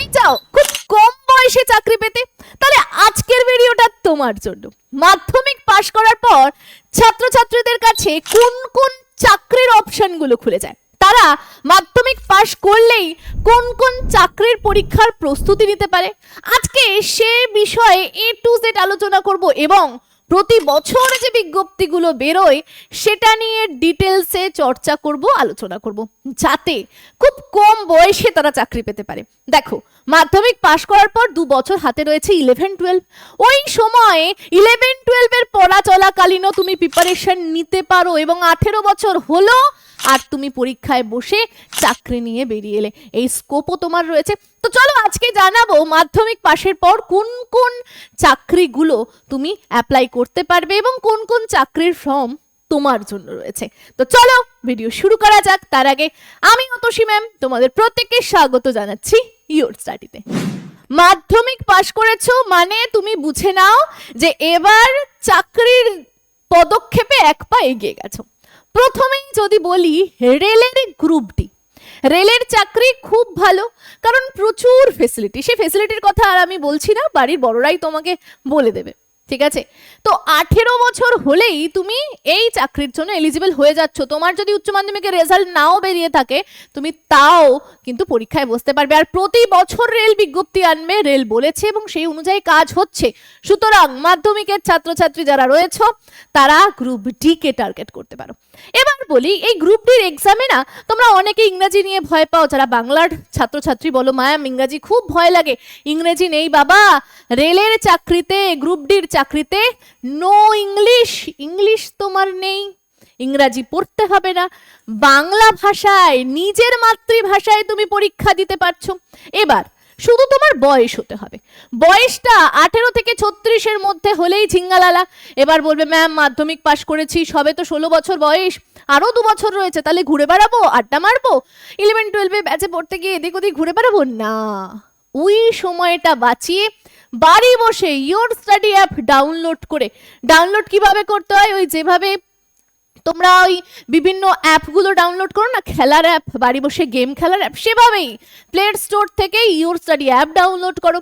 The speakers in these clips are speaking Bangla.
কি চাও খুব কম বয়সে চাকরি পেতে? তাহলে আজকের ভিডিওটা তোমার জন্য। মাধ্যমিক পাশ করার পর ছাত্রছাত্রীদের কাছে কোন কোন চাকরির অপশনগুলো খুলে যায়? তারা মাধ্যমিক পাশ করলেই কোন কোন চাকরির পরীক্ষার প্রস্তুতি নিতে পারে? আজকে সে বিষয়ে এ টু জেড আলোচনা করব এবং প্রতি বছর যে বিজ্ঞপ্তিগুলো বেরোয়, সেটা নিয়ে ডিটেলসে চর্চা করব, আলোচনা করব, যাতে খুব কম বয়সে তারা চাকরি পেতে পারে। দেখো, মাধ্যমিক পাশ করার পর দু বছর হাতে রয়েছে ইলেভেন টুয়েলভ ওই সময়ে ইলেভেন টুয়েলভের পড়া চলাকালীনও তুমি প্রিপারেশন নিতে পারো এবং আঠেরো বছর হলো আর তুমি পরীক্ষায় বসে চাকরি নিয়ে বেরিয়ে এলে। এই স্কোপও তোমার রয়েছে। তো চলো আজকে জানাব মাধ্যমিক পাশের পর কোন কোন চাকরিগুলো তুমি অ্যাপ্লাই করতে পারবে এবং কোন কোন চাকরির ফর্ম তোমার জন্য রয়েছে। তো চলো ভিডিও শুরু করা যাক। তার আগে আমি অতসী ম্যাম তোমাদের প্রত্যেককে স্বাগত জানাচ্ছি ইয়োর স্টাডিতে মাধ্যমিক পাশ করেছ মানে তুমি বুঝে নাও যে এবার চাকরির পদক্ষেপে এক পা এগিয়ে গেছো। প্রথমেই যদি বলি রেলের গ্রুপ ডি রেলের চাকরি খুব ভালো, কারণ প্রচুর ফেসিলিটি সে ফেসিলিটির কথা আর আমি বলছি না, বাড়ির বড়রাই তোমাকে বলে দেবে। ঠিক আছে? তো আঠেরো বছর হলেই তুমি এই চাকরির জন্য এলিজিবল হয়ে যাচ্ছ। তোমার যদি উচ্চ মাধ্যমিকের রেজাল্ট নাও বেরিয়ে থাকে, তুমি তাও কিন্তু পরীক্ষায় বসতে পারবে। আর প্রতি বছর রেল বিজ্ঞপ্তি আনবে, রেল বলেছে এবং সেই অনুযায়ী কাজ হচ্ছে। সুতরাং মাধ্যমিকের ছাত্রছাত্রী যারা রয়েছে, তারা গ্রুপ ডি কে টার্গেট করতে পারো। এবার বলি, এই গ্রুপ ডির এক্সামে না, তোমরা অনেকে ইংরাজি নিয়ে ভয় পাও। যারা বাংলার ছাত্রছাত্রী বলো, মায়াম, ইংরাজি খুব ভয় লাগে। ইংরেজি নেই বাবা। রেলের চাকরিতে গ্রুপ ডির চাকরিতে? নো ইংলিশ ইংলিশ তোমার নেই। ইংরাজি পড়তে হবে না। বাংলা ভাষায়, নিজের মাতৃভাষায় তুমি পরীক্ষা দিতে পারছ। এবার, শুধু তোমার বয়স হতে হবে। বয়সটা আঠেরো থেকে ছত্রিশের মধ্যে হলেই ঝিঙ্গালালা। এবার বলবে ম্যাম মাধ্যমিক পাশ করেছি। সবে তো ষোলো বছর বয়স। আরও দু বছর রয়েছে, তাহলে ঘুরে বেড়াবো? আড্ডা মারবো? ইলেভেন টুয়েলভে ব্যাচে পড়তে গিয়ে এদিক ওদিক ঘুরে বেড়াবো? না। ওই সময়টা বাঁচিয়ে বাড়ি বসে ইয়োর স্টাডি অ্যাপ ডাউনলোড করে। ডাউনলোড কীভাবে করতে হয়? ওই যেভাবে তোমরা ওই বিভিন্ন অ্যাপগুলো ডাউনলোড করো না, খেলার অ্যাপ বাড়ি বসে গেম খেলার অ্যাপ সেভাবেই প্লে স্টোর থেকে ইউর স্টাডি অ্যাপ ডাউনলোড করো।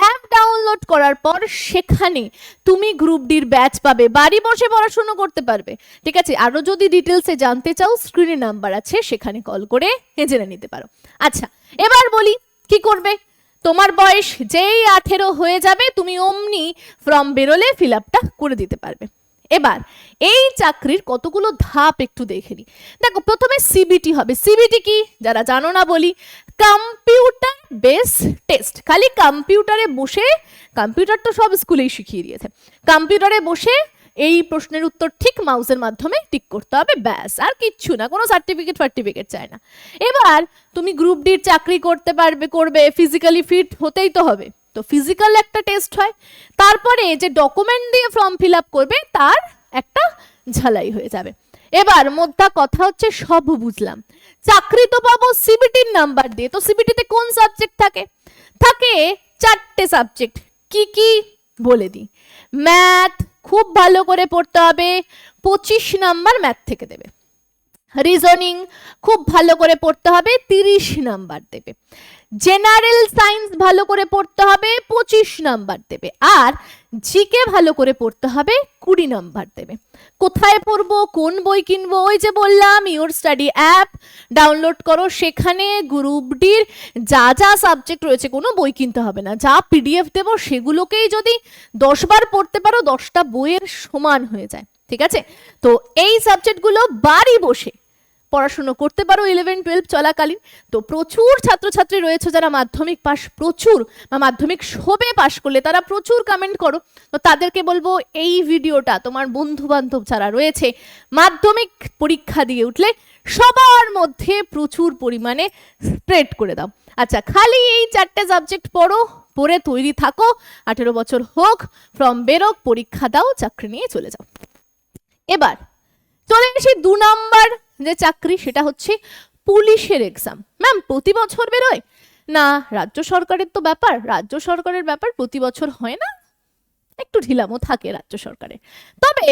অ্যাপ ডাউনলোড করার পর সেখানে তুমি গ্রুপ ডির ব্যাচ পাবে। বাড়ি বসে পড়াশুনো করতে পারবে। ঠিক আছে? আরও যদি ডিটেলসে জানতে চাও স্ক্রিনে নাম্বার আছে, সেখানে কল করে জেনে নিতে পারো। আচ্ছা এবার বলি কি করবে? তোমার বয়স যেই আঠেরো হয়ে যাবে, তুমি অমনি ফর্ম বেরোলে ফিল আপটা করে দিতে পারবে। এবার, এই চাকরির কতগুলো ধাপ একটু দেখে নি। দেখো, প্রথমে সিবিটি হবে। সিবিটি কি? যারা জানো না বলি কম্পিউটার বেস টেস্ট খালি কম্পিউটারে বসে কম্পিউটার তো সব স্কুলেই শিখিয়ে দিয়েছে। কম্পিউটারে বসে এই প্রশ্নের উত্তর ঠিক মাউসের মাধ্যমে টিক করতে হবে, ব্যাস, আর কিচ্ছু না, কোনো সার্টিফিকেট ফার্টিফিকেট চায় না। এবার তুমি গ্রুপ ডির চাকরি করতে পারবে, করবে ফিজিক্যালি ফিট হতেই তো হবে। তো ফিজিক্যাল একটা টেস্ট হয়, তারপরে যে ডকুমেন্ট দিয়ে ফর্ম ফিল আপ করবে, তার একটা ঝালাই হয়ে যাবে। এবার মোদ্দা কথা হচ্ছে, সব বুঝলাম। চাকরি তো পাবো সিবিটির নাম্বার দিয়ে, তো সিবিটিতে কোন সাবজেক্ট থাকে? থাকে চারটে সাবজেক্ট কি কি বলে দিই? ম্যাথ খুব ভালো করে পড়তে হবে, পঁচিশ নাম্বার ম্যাথ থেকে দেবে। রিজনিং খুব ভালো করে পড়তে হবে, তিরিশ নাম্বার দেবে। জেনারেল সায়েন্স ভালো করে পড়তে হবে, পঁচিশ নাম্বার দেবে। আর জিকে ভালো করে পড়তে হবে, কুড়ি নাম্বার দেবে। কোথায় পড়ব, কোন বই কিনবো? ওই যে বললাম ইউর স্টাডি অ্যাপ ডাউনলোড করো। সেখানে গ্রুপ ডির যা যা সাবজেক্ট রয়েছে, কোনো বই কিনতে হবে না। যা পিডিএফ দেবো, সেগুলোকেই যদি দশবার পড়তে পারো, দশটা বইয়ের সমান হয়ে যায়। ঠিক আছে? তো এই সাবজেক্টগুলো বাড়ি বসে পড়াশুনো করতে পারো ইলেভেন টুয়েলভ চলাকালীন। তো প্রচুর ছাত্রছাত্রী রয়েছে যারা মাধ্যমিক পাশ, প্রচুর, বা মাধ্যমিক শোবে পাশ করলে তারা প্রচুর কমেন্ট করো। তো তাদেরকে বলব, এই ভিডিওটা তোমার বন্ধু বান্ধব যারা রয়েছে, মাধ্যমিক পরীক্ষা দিয়ে উঠলে সবার মধ্যে প্রচুর পরিমাণে স্প্রেড করে দাও। আচ্ছা খালি এই চারটে সাবজেক্ট পড়ো, পড়ে তৈরি থাকো, আঠেরো বছর হোক ফ্রম বেরোক, পরীক্ষা দাও, চাকরি নিয়ে চলে যাও। এবার, চলে আসি দু নাম্বার যে চাকরি, সেটা হচ্ছে পুলিশের এক্সাম ম্যাম প্রতি বছর বেরোয়? না, রাজ্য সরকারের তো ব্যাপার। রাজ্য সরকারের ব্যাপার প্রতি বছর হয় না। একটু ঢিলামও থাকে রাজ্য সরকারের তবে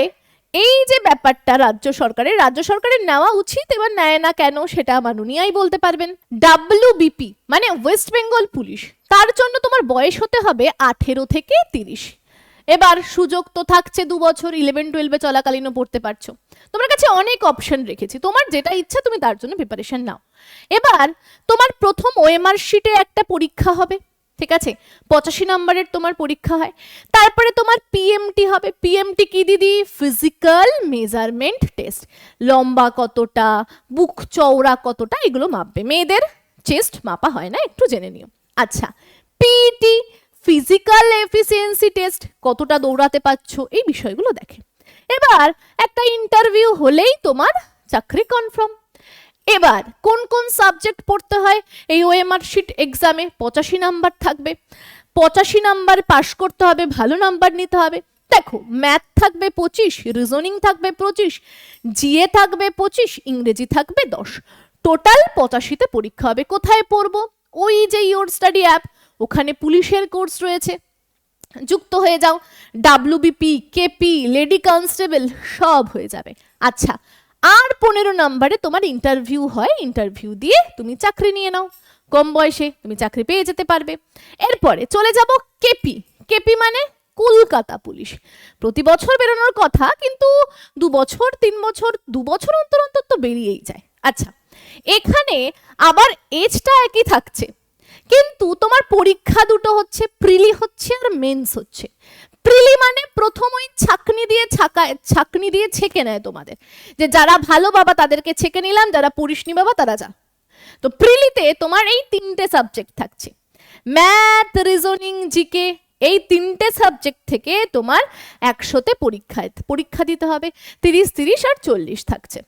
এই যে ব্যাপারটা রাজ্য সরকারের রাজ্য সরকারের নেওয়া উচিত, এবার নেয় না কেন সেটা মাননীয়াই বলতে পারবেন। ডাব্লিউবিপি মানে ওয়েস্ট বেঙ্গল পুলিশ তার জন্য তোমার বয়স হতে হবে আঠেরো থেকে তিরিশ? এবার সুযোগ তো থাকছে, দু বছর ইলেভেন টুয়েলভে চলাকালীনও পড়তে পারছ। তোমার কাছে অনেক অপশন রেখেছি। তোমার যেটা ইচ্ছা তুমি তার জন্য প্রিপারেশন নাও। এবার তোমার প্রথম ওএমআর শিটে একটা পরীক্ষা হবে, ঠিক আছে? পঁচাশি নম্বরের তোমার পরীক্ষা হয়। তারপরে তোমার পিএমটি হবে। পিএমটি কি দিদি? ফিজিক্যাল মেজারমেন্ট টেস্ট লম্বা কতটা, বুক চওড়া কতটা, এগুলো মাপবে। মেয়েদের চেস্ট মাপা হয় না, একটু জেনে নিও। আচ্ছা পিটি ফিজিক্যাল এফিসিয়েন্সি টেস্ট কতটা দৌড়াতে পারছ? এই বিষয়গুলো দেখে। এবার একটা ইন্টারভিউ হলেই তোমার চাকরি কনফার্ম এবার কোন কোন সাবজেক্ট পড়তে হয়? এই ওএমআর শিট এক্সামে পঁচাশি নাম্বার থাকবে। পঁচাশি নাম্বার পাশ করতে হবে, ভালো নাম্বার নিতে হবে। দেখো ম্যাথ থাকবে পঁচিশ রিজনিং থাকবে পঁচিশ জিএ থাকবে পঁচিশ, ইংরেজি থাকবে দশ। টোটাল পঁচাশিতে পরীক্ষা হবে, কোথায় পড়ব? ওই যে ইওর স্টাডি অ্যাপ ওখানে পুলিশের কোর্স রয়েছে। যুক্ত হয়ে যাও। ডাব্লিউবিপি কেপি লেডি কনস্টেবল সব হয়ে যাবে। আচ্ছা আর পনেরো নাম্বারে তোমার ইন্টারভিউ হয়। ইন্টারভিউ দিয়ে তুমি চাকরি নিয়ে নাও। কম বয়সে তুমি চাকরি পেয়ে যেতে পারবে। এরপরে চলে যাব কেপি কেপি মানে কলকাতা পুলিশ। প্রতি বছর বেরোনোর কথা, কিন্তু দু বছর, তিন বছর, দু বছর অন্তর অন্তর তো বেরিয়েই যায়। আচ্ছা এখানে আবার এজটা একই থাকছে। কিন্তু তোমার পরীক্ষা দুটো হচ্ছে, প্রিলি হচ্ছে আর মেন্স হচ্ছে। প্রিলি মানে প্রথম ওই ছাকনি দিয়ে ছাকায় ছাকনি দিয়ে ছেঁকে নেয় তোমাদের। যে যারা ভালো বাবা তাদেরকে ছেঁকে নিলাম, যারা পড়িসনি বাবা তারা যা। তো প্রিলিতে তোমার এই তিনটে সাবজেক্ট থাকছে। ম্যাথ রিজনিং জিকে এই তিনটে সাবজেক্ট থেকে তোমার একশোতে পরীক্ষায় পরীক্ষা দিতে হবে। তিরিশ তিরিশ আর চল্লিশ থাকছে।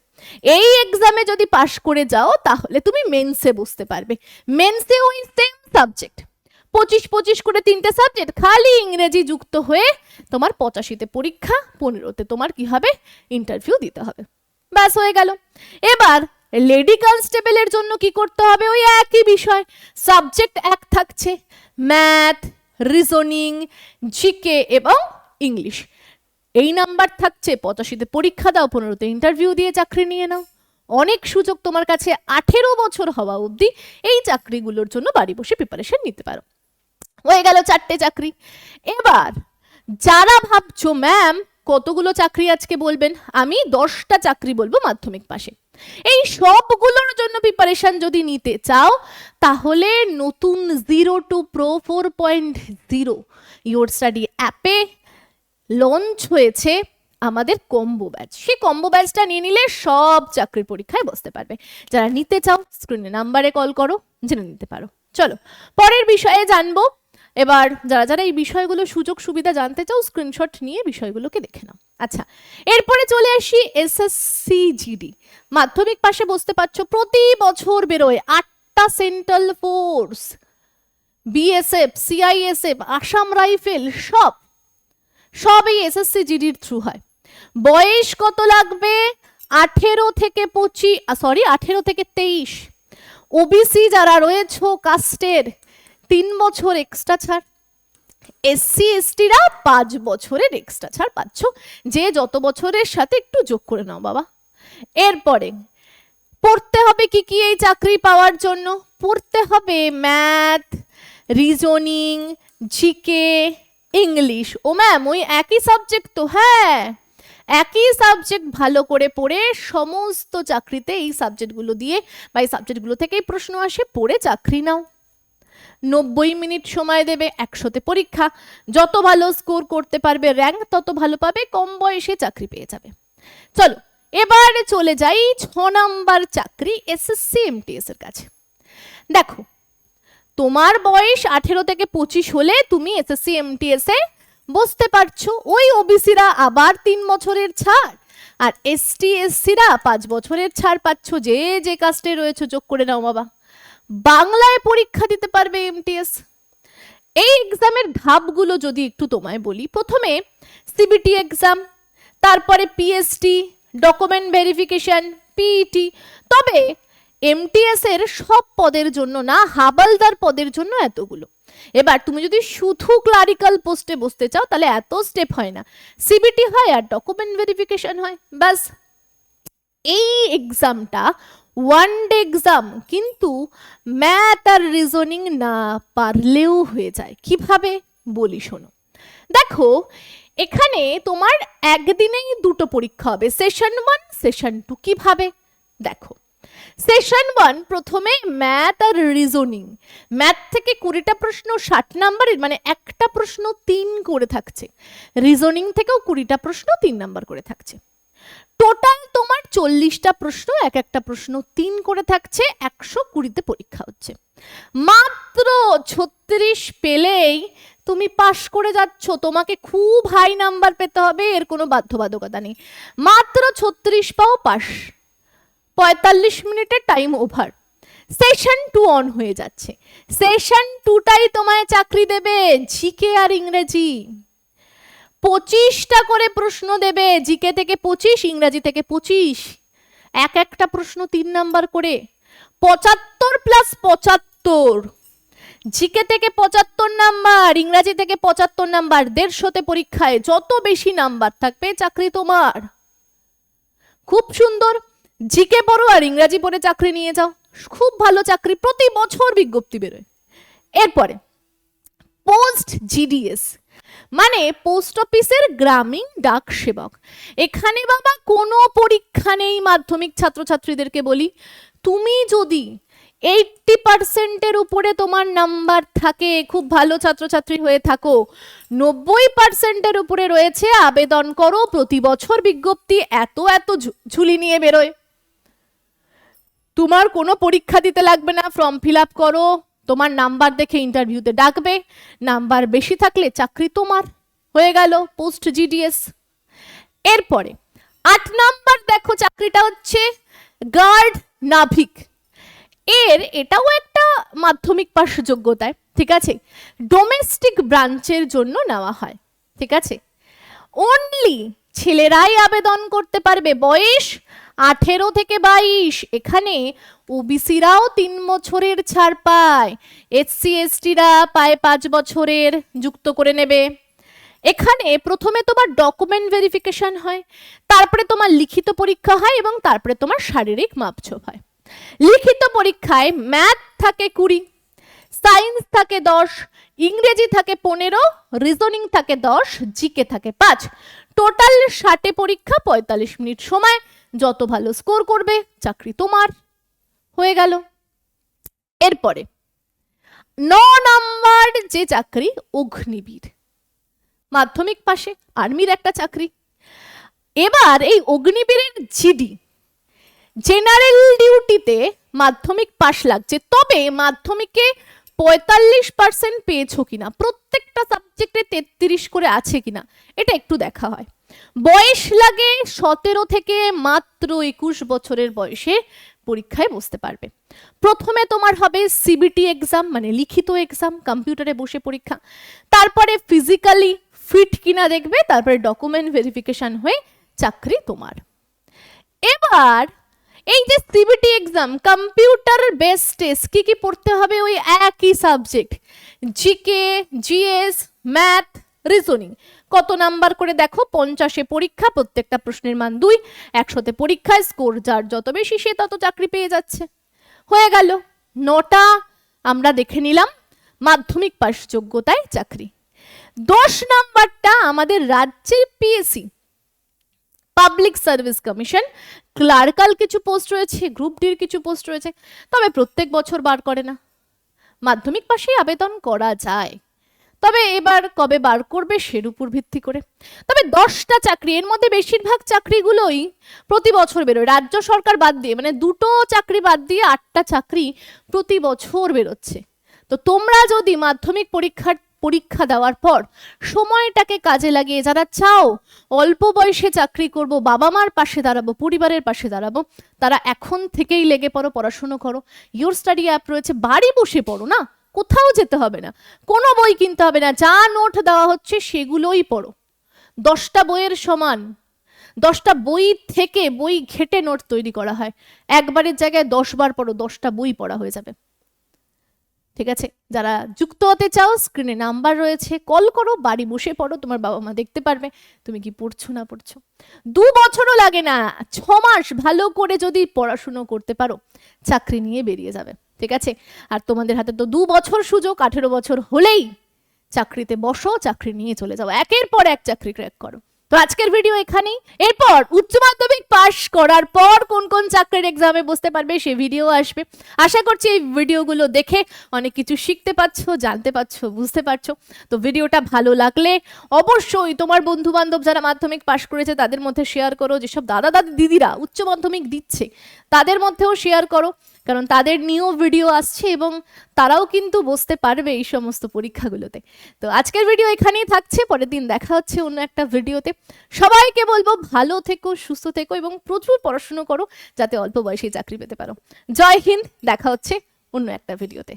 এই এক্সামে যদি পাশ করে যাও, তাহলে তুমি মেন্সে বুঝতে পারবে। মেন্সে ওই সেম সাবজেক্ট পঁচিশ পঁচিশ করে তিনটে সাবজেক্ট খালি ইংরেজি যুক্ত হয়ে তোমার পঁচাশিতে পরীক্ষা, পনেরোতে তোমার কি হবে? ইন্টারভিউ দিতে হবে। ব্যাস হয়ে গেল। এবার লেডি কনস্টেবলের জন্য কি করতে হবে? ওই একই বিষয়। সাবজেক্ট এক থাকছে। ম্যাথ রিজনিং জিকে এবং ইংলিশ এই নাম্বার থাকছে পঁচাশিতে পরীক্ষা দাও, পনেরোতে ইন্টারভিউ দিয়ে চাকরি নিয়ে নাও। অনেক সুযোগ তোমার কাছে আঠেরো বছর হওয়া অবধি এই চাকরিগুলোর জন্য বাড়ি বসে প্রিপারেশন নিতে পারো। হয়ে গেল চারটে চাকরি। এবার, যারা ভাবছ, ম্যাম, কতগুলো চাকরি আজকে বলবেন? আমি দশটা চাকরি বলব মাধ্যমিক পাশে। এই সবগুলোর জন্য প্রিপারেশন যদি নিতে চাও, তাহলে নতুন zero to pro four point zero your study অ্যাপে লঞ্চ হয়েছে আমাদের কম্বো ব্যাচ সেই কম্বো ব্যাচটা নিয়ে নিলে সব চাকরির পরীক্ষায় বসতে পারবে। যারা নিতে চাও স্ক্রিনে নাম্বারে কল করো, জেনে নিতে পারো। চলো, পরের বিষয়ে জানব এবার যারা যারা এই বিষয়গুলো সুযোগ সুবিধা জানতে চাও স্ক্রিনশট নিয়ে বিষয়গুলোকে দেখে নাও। আচ্ছা এরপরে চলে আসি এসএসসি জিডি মাধ্যমিক পাশে বসতে পারছ, প্রতি বছর বেরোয় আটটা central force BSF CISF Assam rifle সব। সব এই এসএসসি জিডির থ্রু হয়। বয়স কত লাগবে? আঠেরো থেকে পঁচিশ সরি আঠেরো থেকে তেইশ। ওবিসি যারা রয়েছে কাস্টের তিন বছর এক্সট্রা ছাড়। এসসি এসটিরা পাঁচ বছরের এক্সট্রা ছাড় পাচ্ছ। যে যত বছরের সাথে একটু যোগ করে নাও বাবা। এরপরে, পড়তে হবে কি কি এই চাকরি পাওয়ার জন্য? পড়তে হবে ম্যাথ রিজনিং জিকে ইংলিশ ও ম্যাম ওই একই সাবজেক্ট তো হ্যাঁ। একই সাবজেক্ট ভালো করে পড়ে সমস্ত চাকরিতে এই সাবজেক্টগুলো দিয়ে বা এই সাবজেক্টগুলো থেকেই প্রশ্ন আসে, পড়ে চাকরি নাও। নব্বই মিনিট সময় দেবে, একশোতে পরীক্ষা। যত ভালো স্কোর করতে পারবে র্যাঙ্ক তত ভালো পাবে, কম বয়সে চাকরি পেয়ে যাবে। চলো, এবারে চলে যাই ছ নাম্বার চাকরি এসএসসি এমটিএস এর কাছে। দেখো, তোমার বয়স আঠেরো থেকে পঁচিশ হলে তুমি এসএসসি এমটিএস এ বসতে পারছ। ওই ওবিসিরা আবার তিন বছরের ছাড়, আর এসটি এসসিরা পাঁচ বছরের ছাড় পাচ্ছ। যে যে কাস্টে রয়েছে, যোগ করে নাও বাবা। বাংলায় পরীক্ষা দিতে পারবে এমটিএস এই এক্সামের ধাপগুলো যদি একটু তোমায় বলি, প্রথমে সিবিটি এক্সাম তারপরে পিএসটি ডকুমেন্ট ভেরিফিকেশন পিইটি তবে এমটিএস এর সব পদের জন্য না, হাবালদার পদের জন্য এতগুলো। এবার তুমি যদি শুধু ক্লারিক্যাল পোস্টে বসতে চাও, তাহলে এত স্টেপ হয় না। সিবিটি হয় আর ডকুমেন্ট ভেরিফিকেশন হয়, ব্যাস। এই এক্সামটা ওয়ান ডে এক্সাম কিন্তু ম্যাথ আর রিজনিং না পারলেও হয়ে যায়। কীভাবে? বলি, শোনো। দেখো, এখানে তোমার একদিনেই দুটো পরীক্ষা হবে। সেশন ওয়ান সেশন টু কীভাবে? দেখো সেশন ওয়ান প্রথমে ম্যাথ আর রিজনিং ম্যাথ থেকে কুড়িটা প্রশ্ন ষাট নাম্বারের মানে একটা প্রশ্ন তিন করে থাকছে। রিজনিং থেকেও কুড়িটা প্রশ্ন তিন নাম্বার করে থাকছে। টোটাল তোমার চল্লিশটা প্রশ্ন, এক একটা প্রশ্ন তিন করে থাকছে, একশো কুড়িতে পরীক্ষা হচ্ছে। মাত্র ছত্রিশ পেলেই তুমি পাশ করে যাচ্ছ, তোমাকে খুব হাই নাম্বার পেতে হবে, এর কোনো বাধ্যবাধকতা নেই। মাত্র ছত্রিশ পাও পাস পঁয়তাল্লিশ মিনিটের time over session two on হয়ে যাচ্ছে। সেশন টুটাই তোমায় চাকরি দেবে জিকে আর ইংরেজি। পঁচিশটা করে প্রশ্ন দেবে, জিকে থেকে পঁচিশ, ইংরাজি থেকে পঁচিশ। এক একটা প্রশ্ন তিন নাম্বার করে। পঁচাত্তর প্লাস পঁচাত্তর। জিকে থেকে পঁচাত্তর নাম্বার, ইংরাজি থেকে পঁচাত্তর নাম্বার, দেড়শোতে পরীক্ষায় যত বেশি নাম্বার থাকবে, চাকরি তোমার। খুব সুন্দর। জিকে পড়ো আর ইংরাজি পড়ে চাকরি নিয়ে যাও। খুব ভালো চাকরি, প্রতি বছর বিজ্ঞপ্তি বেরোয়। এরপরে, পোস্ট জিডিএস। মানে পোস্ট অফিসের গ্রামীণ ডাক সেবক। এখানে বাবা কোনো পরীক্ষা নেই মাধ্যমিক ছাত্রছাত্রীদেরকে বলি। তুমি যদি এইটটি পার্সেন্টের উপরে তোমার নাম্বার থাকে, খুব ভালো ছাত্রছাত্রী হয়ে থাকো, নব্বই পার্সেন্টের উপরে রয়েছে আবেদন করো, প্রতি বছর বিজ্ঞপ্তি এত এত ঝুলি নিয়ে বেরোয়। তোমার কোনো পরীক্ষা দিতে লাগবে না ফর্ম ফিল আপ করো। তোমার নাম্বার দেখে ইন্টারভিউতে ডাকবে। নাম্বার বেশি থাকলে চাকরি তোমার হয়ে গেল পোস্ট জিডিএস এরপরে, আট নাম্বার দেখো চাকরিটা হচ্ছে গার্ড নাভিক। এর এটাও একটা মাধ্যমিক পাশ যোগ্যতায়, ঠিক আছে? ডোমেস্টিক ব্রাঞ্চের জন্য নেওয়া হয়, ঠিক আছে? অনলি ছেলেরাই আবেদন করতে পারবে, বয়স আঠেরো থেকে বাইশ। এখানে ওবিসিরাও তিন বছরের ছাড় পায়। এসসি, এসটিরা পায় পাঁচ বছরের যুক্ত করে নেবে। এখানে প্রথমে তোমার ডকুমেন্ট ভেরিফিকেশন হয়, তারপরে তোমার লিখিত পরীক্ষা হয় এবং তারপরে তোমার শারীরিক মাপছোপ হয়। লিখিত পরীক্ষায় ম্যাথ থাকে কুড়ি সায়েন্স থাকে দশ, ইংরেজি থাকে পনেরো রিজনিং থাকে দশ জিকে থাকে পাঁচ। টোটাল ষাটে পরীক্ষা পঁয়তাল্লিশ মিনিট সময় যত ভালো স্কোর করবে, চাকরি তোমার। হয়ে গেল। এরপরে, ন নাম্বার যে চাকরি অগ্নিবীর। মাধ্যমিক পাশে আর্মির একটা চাকরি। এবার এই অগ্নিবীরের জিডি। জেনারেল ডিউটিতে মাধ্যমিক পাশ লাগছে, তবে মাধ্যমিকে পঁয়তাল্লিশ পার্সেন্ট পেয়েছ কিনা? প্রত্যেকটা সাবজেক্টে তেত্রিশ করে আছে কিনা? এটা একটু দেখা হয়। বয়স লাগে সতেরো থেকে মাত্র একুশ বছরের বয়সে পরীক্ষায় বসতে পারবে। প্রথমে তোমার হবে সিবিটি এক্সাম মানে লিখিত এক্সাম কম্পিউটারে বসে পরীক্ষা। তারপরে ফিজিক্যালি ফিট কিনা দেখবে, তারপরে ডকুমেন্ট ভেরিফিকেশন হয়ে চাকরি তোমার। এবার এই যে CBT exam computer base test কি কি পড়তে হবে ওই একই subject GK GS math reasoning কত নাম্বার করে দেখো? পঞ্চাশে পরীক্ষা, প্রত্যেকটা প্রশ্নের মান দুই। একশোতে পরীক্ষায় স্কোর যার যত বেশি সে তত চাকরি পেয়ে যাচ্ছে। হয়ে গেল। নটা, আমরা দেখে নিলাম মাধ্যমিক পাশ যোগ্যতায় চাকরি। দশ নাম্বারটা আমাদের রাজ্যের PSC public service commission clerical কিছু পোস্ট রয়েছে গ্রুপ ডির কিছু পোস্ট রয়েছে, তবে প্রত্যেক বছর বার করে না। মাধ্যমিক পাশেই আবেদন করা যায়। তবে এবার কবে বার করবে সের উপর ভিত্তি করে। তবে দশটা চাকরি, এর মধ্যে বেশিরভাগ চাকরিগুলোই প্রতি বছর বেরোয়। রাজ্য সরকার বাদ দিয়ে মানে দুটো চাকরি বাদ দিয়ে আটটা চাকরি প্রতি বছর বেরোচ্ছে। তো তোমরা যদি মাধ্যমিক পরীক্ষার, পরীক্ষা দেওয়ার পর সময়টাকে কাজে লাগিয়ে যারা চাও, অল্প বয়সে চাকরি করব, বাবা মার পাশে দাঁড়াবো, পরিবারের পাশে দাঁড়াবো, তারা এখন থেকেই লেগে পড়ো, পড়াশুনো করো। ইয়োর স্টাডি অ্যাপ রয়েছে, বাড়ি বসে পড়ো না? কোথাও যেতে হবে না। কোনো বই কিনতে হবে না। যা নোট দেওয়া হচ্ছে সেগুলোই পড়ো। দশটা বইয়ের সমান। দশটা বই থেকে বই ঘেটে নোট তৈরি করা হয়। একবারের জায়গায় দশ বার পড়ো, দশটা বই পড়া হয়ে যাবে। ঠিক আছে? যারা যুক্ত হতে চাও স্ক্রিনে নাম্বার রয়েছে কল করো, বাড়ি বসে পড়ো, তোমার বাবা মা দেখতে পারবে। তুমি কি পড়ছো না পড়ছো? দু বছরও লাগে না। ছ মাস ভালো করে যদি পড়াশুনো করতে পারো, চাকরি নিয়ে বেরিয়ে যাবে। ঠিক আছে? আর তোমাদের হাতে তো দু বছর সুযোগ, আঠেরো বছর হলেই চাকরিতে বসো, চাকরি নিয়ে চলে যাও। একের পর এক চাকরি ক্র্যাক করো। তো আজকের ভিডিও এখানেই। এরপর উচ্চ মাধ্যমিক পাশ করার পর কোন কোন চাকরির এক্সামে বসতে পারবে সে ভিডিও আসবে। আশা করছি এই ভিডিওগুলো দেখে অনেক কিছু শিখতে পারছ, জানতে পারছ, বুঝতে পারছ। তো ভিডিওটা ভালো লাগলে অবশ্যই তোমার বন্ধু বান্ধব যারা মাধ্যমিক পাশ করেছে, তাদের মধ্যে শেয়ার করো। যেসব দাদা দাদি দিদিরা উচ্চ মাধ্যমিক দিচ্ছে, তাদের মধ্যেও শেয়ার করো। কারণ তাদের নিউ ভিডিও আসছে এবং তারাও কিন্তু বসতে পারবে এই সমস্ত পরীক্ষাগুলোতে। তো আজকের ভিডিও এখানেই থাকছে, পরের দিন দেখা হচ্ছে অন্য একটা ভিডিওতে সবাইকে বলব ভালো থেকো, সুস্থ থেকো এবং প্রচুর পড়াশুনো করো যাতে অল্প বয়সে চাকরি পেতে পারো। জয় হিন্দ, দেখা হচ্ছে অন্য একটা ভিডিওতে